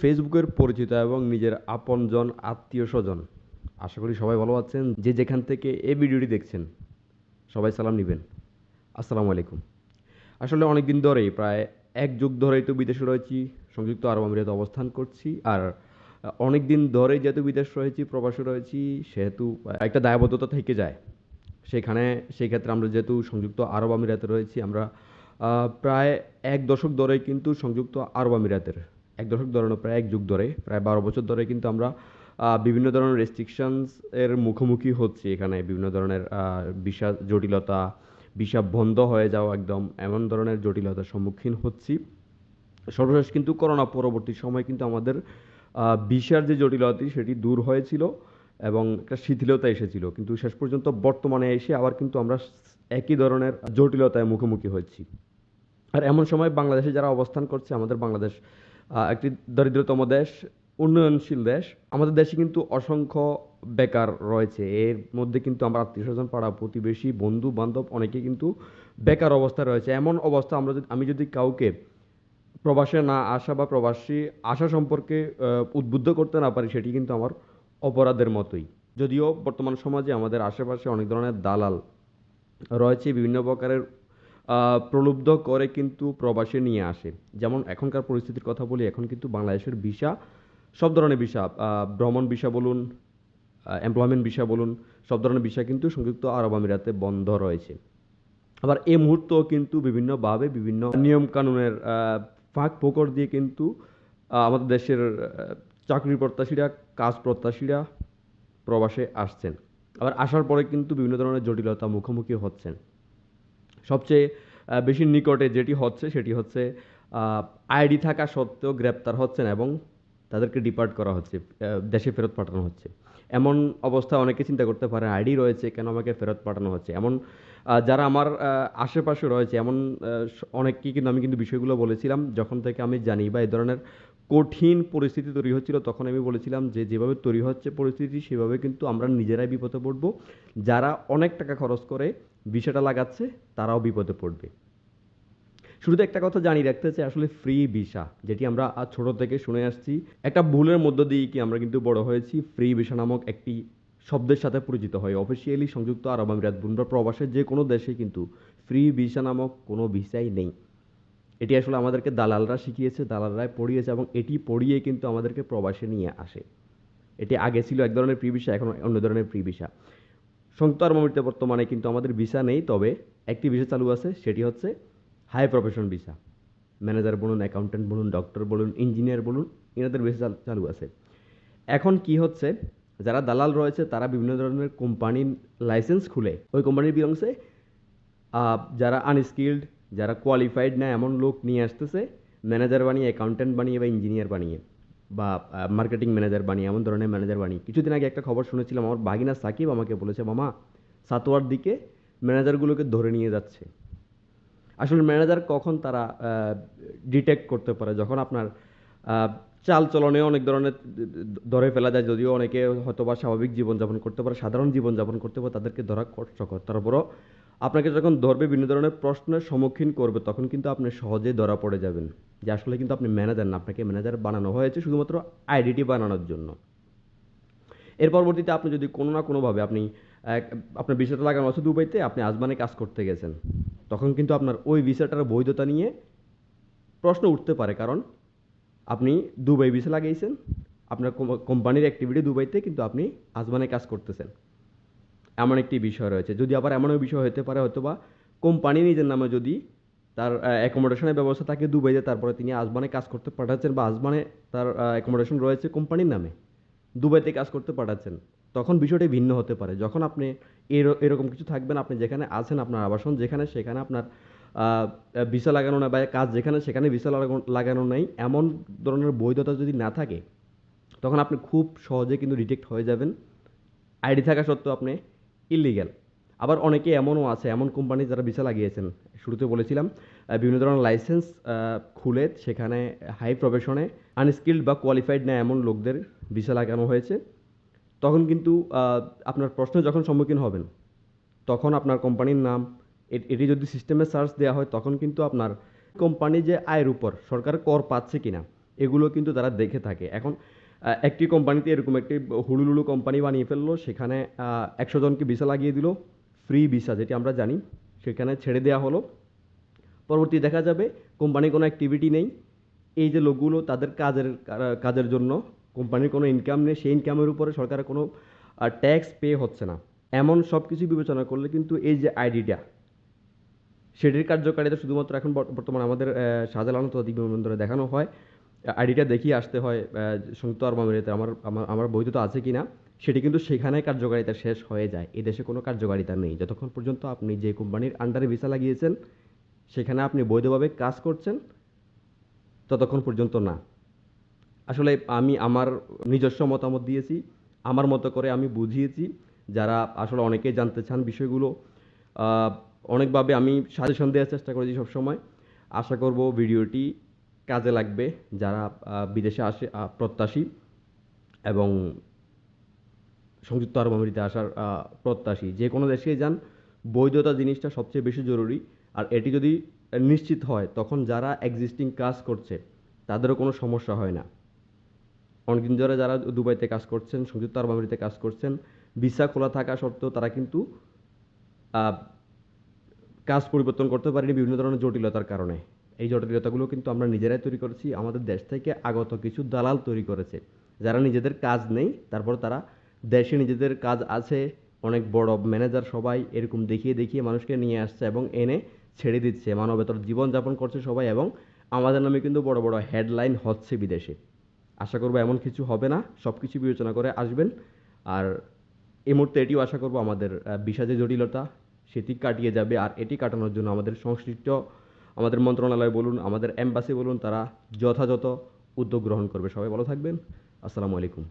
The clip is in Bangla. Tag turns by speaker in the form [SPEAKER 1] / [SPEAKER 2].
[SPEAKER 1] ফেসবুকের পরিচিত এবং নিজের আপনজন আত্মীয় স্বজন আশা করি সবাই ভালো আছেন। যে যেখান থেকে এই ভিডিওটি দেখছেন, সবাই সালাম নেবেন। আসসালামু আলাইকুম। আসলে অনেক দিন ধরেই, প্রায় এক যুগ ধরেই তো বিদেশে রয়েছি, সংযুক্ত আরব আমিরাতে অবস্থান করছি, আর অনেক দিন ধরেই যেহেতু বিদেশ রয়েছি, প্রবাসে রয়েছি, সেহেতু একটা দায়বদ্ধতা থেকে যায়। সেখানে সেই ক্ষেত্রে আমরা যেহেতু সংযুক্ত আরব আমিরাতে রয়েছি, আমরা প্রায় এক দশক ধরে কিন্তু সংযুক্ত আরব আমিরাতের এক দশক ধরে প্রায় এক যুগ ধরে, প্রায় বারো বছর ধরে কিন্তু আমরা বিভিন্ন ধরনের রেস্ট্রিকশনস এর মুখোমুখি হচ্ছি এখানে। বিভিন্ন ধরনের ভিসা জটিলতা ভিসা বন্ধ হয়ে যাওয়া একদম এমন ধরনের জটিলতার সম্মুখীন হচ্ছি। সর্বশেষ কিন্তু করোনা পরবর্তী সময় কিন্তু আমাদের ভিসার যে জটিলতা সেটি দূর হয়েছিল এবং একটা শিথিলতা এসেছিল। কিন্তু শেষ পর্যন্ত বর্তমানে এসে আবার কিন্তু আমরা একই ধরনের জটিলতায় মুখোমুখি হচ্ছি। আর এমন সময় বাংলাদেশে যারা অবস্থান করছে, আমাদের বাংলাদেশ একটি দরিদ্রতম দেশ, উন্নয়নশীল দেশ। আমাদের দেশে কিন্তু অসংখ্য বেকার রয়েছে। এর মধ্যে কিন্তু আমরা আত্মীয় স্বজন, পাড়া প্রতিবেশী, বন্ধু, বান্ধব, অনেকে কিন্তু বেকার অবস্থায় রয়েছে। এমন অবস্থা আমরা যদি আমি যদি কাউকে প্রবাসে না আসা বা প্রবাসী আসা সম্পর্কে উদ্বুদ্ধ করতে না পারি, সেটি কিন্তু আমার অপরাধের মতোই। যদিও বর্তমান সমাজে আমাদের আশেপাশে অনেক ধরনের দালাল রয়েছে, বিভিন্ন প্রকারের প্রলুব্ধ করে কিন্তু প্রবাসে নিয়ে আসে। যেমন এখনকার পরিস্থিতির কথা বলি, এখন কিন্তু বাংলাদেশের ভিসা, সব ধরনের ভিসা ভ্রমণ ভিসা বলুন এমপ্লয়মেন্ট ভিসা বলুন, সব ধরনের ভিসা কিন্তু সংযুক্ত আরব আমিরাতে বন্ধ রয়েছে। আবার এই মুহূর্তেও কিন্তু বিভিন্নভাবে বিভিন্ন নিয়ম কানুনের ফাঁক ফোকর দিয়ে কিন্তু আমাদের দেশের চাকরি প্রত্যাশীরা, কাজ প্রত্যাশীরা প্রবাসে আসছেন। আবার আসার পরে কিন্তু বিভিন্ন ধরনের জটিলতা মুখোমুখি হচ্ছেন। সবচেয়ে বেশি নিকটে যেটি হচ্ছে সেটি হচ্ছে আইডি থাকা সত্ত্বেও গ্রেপ্তার হচ্ছেন এবং তাদেরকে ডিপার্ট করা হচ্ছে দেশে ফেরত পাঠানো হচ্ছে। এমন অবস্থায় অনেকে চিন্তা করতে পারে আইডি রয়েছে, কেন আমাকে ফেরত পাঠানো হচ্ছে? এমন যারা আমার আশেপাশে রয়েছে, এমন অনেককেই কিন্তু আমি কিন্তু বিষয়গুলো বলেছিলাম, যখন থেকে আমি জানি বা এই ধরনের কঠিন পরিস্থিতি তৈরি হচ্ছিল, তখন আমি বলেছিলাম যে যেভাবে তৈরি হচ্ছে পরিস্থিতি, সেভাবে কিন্তু আমরা নিজেরাই বিপদে পড়ব। যারা অনেক টাকা খরচ করে ভিসাটা লাগাচ্ছে, তারাও বিপদে পড়বে। শুরুতে একটা কথা জানিয়ে রাখতে চাই, আসলে ফ্রি ভিসা যেটি আমরা আজ ছোট থেকে শুনে আসছি। একটা ভুলের মধ্য দিয়ে কি আমরা কিন্তু বড় হয়েছি। ফ্রি ভিসা নামক একটি শব্দের সাথে পরিচিত হয় অফিসিয়ালি সংযুক্ত আরব আমিরাত বুনরা প্রবাসের যে কোনো দেশে কিন্তু ফ্রি ভিসা নামক কোনো ভিসাই নেই। এটি আসলে আমাদেরকে দালালরা শিখিয়েছে, দালালরাই পড়িয়েছে এবং এটি পড়িয়ে কিন্তু আমাদেরকে প্রবাসে নিয়ে আসে। এটি আগে ছিল এক ধরনের ফ্রি ভিসা এখন অন্য ধরনের ফ্রি ভিসা আরব আমিরাতে বর্তমানে কিন্তু আমাদের ভিসা নেই তবে একটি ভিসা চালু আছে সেটি হচ্ছে হাই প্রফেশন ভিসা ম্যানেজার বলুন অ্যাকাউন্টেন্ট বলুন ডক্টর বলুন ইঞ্জিনিয়ার বলুন এনাদের ভিসা চালু আছে। এখন কি হচ্ছে যারা দালাল রয়েছে তারা বিভিন্ন ধরনের কোম্পানির লাইসেন্স খুলে। ওই কোম্পানির আহ, যারা আনস্কিল্ড যারা কোয়ালিফাইড না এমন লোক নিয়ে আসতেছে ম্যানেজার বানিয়ে অ্যাকাউন্টেন্ট বানিয়ে বা ইঞ্জিনিয়ার বানিয়ে। বা মার্কেটিং ম্যানেজার বানিয়ে এমন ধরনের ম্যানেজার বানিয়ে কিছুদিন আগে একটা খবর শুনেছিলাম, আমার বাগিনা সাকিব আমাকে বলেছে, মামা, সাতোয়ার দিকে ম্যানেজারগুলোকে ধরে নিয়ে যাচ্ছে। আসলে ম্যানেজার কখন তারা ডিটেক্ট করতে পারে, যখন আপনার চাল চলনে অনেক ধরনের ধরে ফেলা যায়, যদিও অনেকে হয়তো বা স্বাভাবিক জীবনযাপন করতে পারে, সাধারণ জীবনযাপন করতে পারে, তাদেরকে ধরা কষ্টকর। তারপরও আপনাকে যখন ধরবে, বিভিন্ন ধরনের প্রশ্নের সম্মুখীন করবে, তখন কিন্তু আপনি সহজেই ধরা পড়ে যাবেন। যে আসলে কিন্তু আপনি ম্যানেজার না, আপনাকে ম্যানেজার বানানো হয়েছে শুধুমাত্র আইডিটি বানানোর জন্য। এর পরবর্তীতে আপনি যদি কোনো না কোনোভাবে আপনি আপনার ভিসাটা লাগানো আছে দুবাইতে, আপনি আজমানে কাজ করতে গেছেন, তখন কিন্তু আপনার ওই ভিসাটার বৈধতা নিয়ে প্রশ্ন উঠতে পারে। কারণ আপনি দুবাই ভিসা লাগিয়েছেন আপনার কোম্পানির অ্যাক্টিভিটি দুবাইতে, কিন্তু আপনি আজমানে কাজ করতেছেন। এমন একটি বিষয় রয়েছে। যদি আবার এমনও বিষয় হতে পারে হয়তো বা কোম্পানি নিজের নামে যদি তার অ্যাকোমোডেশনের ব্যবস্থা থাকে দুবাইতে, তারপরে তিনি আসবানে কাজ করতে পাঠাচ্ছেন বা আসবানে তার অ্যাকোমোডেশন রয়েছে কোম্পানির নামে, দুবাইতে কাজ করতে পাঠাচ্ছেন, তখন বিষয়টি ভিন্ন হতে পারে। যখন আপনি এর- এরকম কিছু থাকবেন, আপনি যেখানে আছেন, আপনার আবাসন যেখানে, সেখানে আপনার ভিসা লাগানো না বা কাজ যেখানে, সেখানে ভিসা লাগানো নাই, এমন ধরনের বৈধতা যদি না থাকে, তখন আপনি খুব সহজে কিন্তু ডিটেক্ট হয়ে যাবেন। আইডি থাকা সত্ত্বেও আপনি ইলিগ্যাল আবার অনেকে এমনও আছে, এমন কোম্পানি যারা ভিসা লাগিয়েছেন। শুরুতে বলেছিলাম বিভিন্ন ধরনের লাইসেন্স খুলে সেখানে হাই প্রফেশনে আনস্কিল্ড বা কোয়ালিফাইড না এমন লোকদের ভিসা লাগানো হয়েছে। তখন কিন্তু আপনার প্রশ্ন যখন সম্মুখীন হবেন, তখন আপনার কোম্পানির নাম এটি যদি সিস্টেমে সার্চ দেওয়া হয়, তখন কিন্তু আপনার কোম্পানি যে আয়ের উপর, সরকার কর পাচ্ছে কিনা, এগুলো কিন্তু তারা দেখে থাকে। এখন একটি কোম্পানিতে এরকম একটি হুলুলুলু কোম্পানি বানিয়ে ফেলল সেখানে একশো জনকে ভিসা লাগিয়ে দিল ফ্রি ভিসা যেটি আমরা জানি সেখানে ছেড়ে দেওয়া হলো। পরবর্তী দেখা যাবে কোম্পানির কোনো অ্যাক্টিভিটি নেই। এই যে লোকগুলো তাদের কাজের কাজের জন্য কোম্পানির কোনো ইনকাম নেই সেই ইনকামের উপরে সরকারের কোনো ট্যাক্স পে হচ্ছে না। এমন সব কিছু বিবেচনা করলে কিন্তু এই যে আইডিটা সেটির কার্যকারিতা শুধুমাত্র এখন বর্ত- বর্তমানে আমাদের আহ, শাহজালাল বিমানবন্দরে দেখানো হয়। আইডিটা দেখিয়ে আসতে হয় সংযুক্ত আরব আমিরাতে। আমার আমার আমার বৈধতা আছে কি না সেটি কিন্তু সেখানে কার্যকারিতা শেষ হয়ে যায়। এই দেশে কোনো কার্যকারিতা নেই। যতক্ষণ পর্যন্ত আপনি যে কোম্পানির আন্ডারে ভিসা লাগিয়েছেন, সেখানে আপনি বৈধভাবে কাজ করছেন, ততক্ষণ পর্যন্ত না। আসলে আমি আমার নিজস্ব মতামত দিয়েছি, আমার মতো করে আমি বুঝিয়েছি, যারা আসলে অনেকেই জানতে চান বিষয়গুলো। অনেকভাবে আমি সাজেশন দেওয়ার চেষ্টা করেছি সবসময়। আশা করব ভিডিওটি কাজে লাগবে যারা বিদেশে আসে প্রত্যাশী এবং সংযুক্ত আরব আমিরাতে আসার প্রত্যাশী। যে কোনো দেশে যান, বৈধতা জিনিসটা সবচেয়ে বেশি জরুরি। আর এটি যদি নিশ্চিত হয়, তখন যারা এক্সিস্টিং কাজ করছে, তাদেরও কোনো সমস্যা হয় না। অনেকদিন ধরে যারা দুবাইতে কাজ করছেন, সংযুক্ত আরব আমিরাতে কাজ করছেন, ভিসা খোলা থাকা সত্ত্বেও তারা কিন্তু কাজ পরিবর্তন করতে পারেনি বিভিন্ন ধরনের জটিলতার কারণে। এই জটিলতাগুলো কিন্তু আমরা নিজেরাই তৈরি করেছি, আমাদের দেশ থেকে আগত কিছু দালাল তৈরি করেছে। যারা নিজেদের কাজ নেই, তারপর তারা দেশে নিজেদের কাজ আছে, অনেক বড় ম্যানেজার সবাই এরকম দেখিয়ে দেখিয়ে মানুষকে নিয়ে আসছে এবং এনে ছেড়ে দিচ্ছে, মানবেতর জীবনযাপন করছে সবাই এবং আমাদের নামে কিন্তু বড় বড় হেডলাইন হচ্ছে বিদেশে। আশা করব এমন কিছু হবে না সব কিছু বিবেচনা করে আসবেন। আর এই মুহূর্তে এটিও আশা করব আমাদের ভিসা যে জটিলতা, সেটি কাটিয়ে যাবে আর এটি কাটানোর জন্য আমাদের সংশ্লিষ্ট আমাদের মন্ত্রণালয় বলুন, আমাদের অ্যাম্বাসি বলুন, তারা যথাযথ উদ্যোগ গ্রহণ করবে। সবাই ভালো থাকবেন। আসসালামু আলাইকুম।